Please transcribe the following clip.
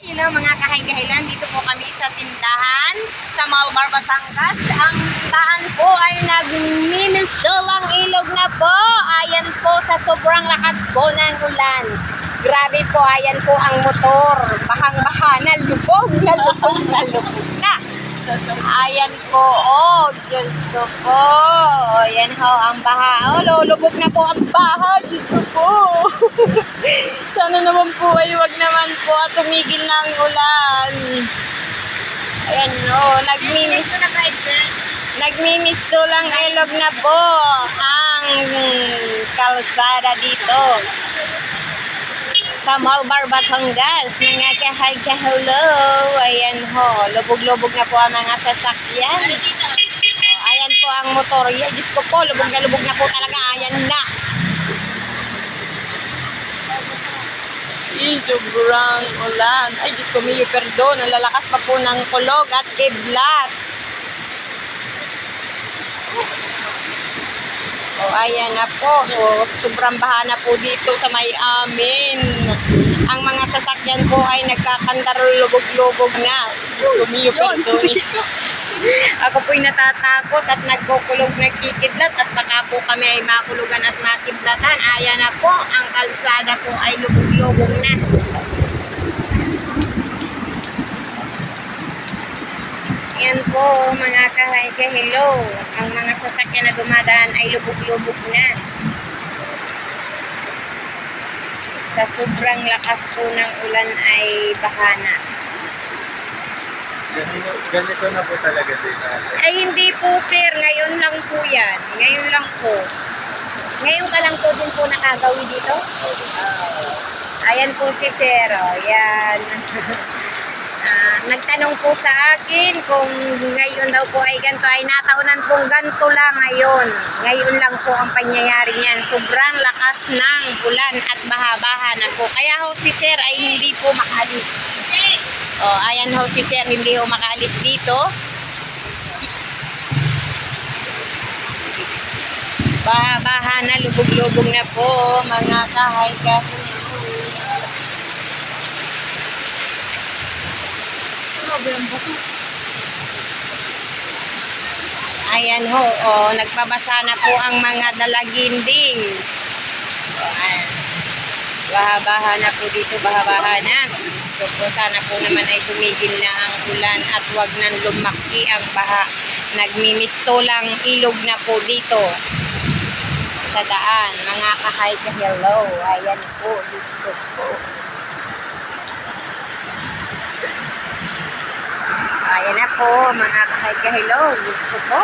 Hello mga kahay-kahilan, dito po kami sa tindahan sa Malbar, Batangas. Ang taan po ay nagmimistulang ilog na po. Ayan po sa sobrang lakas po ng ulan. Grabe po, ayan po ang motor. Bahang-baha na lubog na lubog na lubog na. Ayan po, oh, Diyos ko po. Ayan ho, ang baha. Oh, lulubog na po ang baha. Diyos ko po. Sana naman po ay wag naman po at tumigil na ang ulan. Ayan oh, nagmimis nagmimisto lang ilog na po ang kalsada dito sa Malbar, Batangas. Mga kahay ka hello. Ayan ho, lubog-lubog na po ang mga sasakyan. Oh, ayan po ang motor. Yeah, Diyos ko po, lubog na lubog na po talaga. Ayan na. Ay, sobrang ulan. Ay, Diyos ko, miyo, perdon. Ang lalakas pa po ng kulog at kidlat. Ayan na po. O, sobrang baha na po dito sa may amin. Ang mga sasakyan po ay nagkakandar-lubog-lubog na. Diyos ko, perdon. Ako po'y natatakot at nagkukulog, nagkikidlat at baka po kami ay makulugan at makidlatan. Ayan na po, ang kalsada po ay lubog-lubog na. Yan po, mga kahayka, hello. Ang mga sasakyan na dumadaan ay lubog-lubog na. Sa sobrang lakas po ng ulan ay bahana. Ganito, ganito na po talaga din natin. Ay hindi po sir, ngayon lang po yan. Ngayon lang po. Ngayon ka lang po din po nakagawi dito? Ayan po si sir, oh. Yan. Nagtanong po sa akin kung ngayon daw po ay ganito ay nataunan pong ganito lang ngayon. Ngayon lang po ang pangyayari niyan. Sobrang lakas ng ulan at baha-baha na po. Kaya ho si sir ay hindi po makaalis. Oh, ayan ho si sir hindi ho makaalis dito. Baha-baha na, lubog-lubog na po, mga kahay Ayan ho, oh, nagpabasa na po ang mga dalaginding. Ayan. Baha-baha na po dito, baha-baha na. Gusto po, sana po naman ay tumigil na ang ulan at wag nang lumaki ang baha. Nagmimisto lang ilog na po dito sa daan. Mga kahay ka hello. Ayan po, dito po. Po, mga kahay ka hello. Gusto po.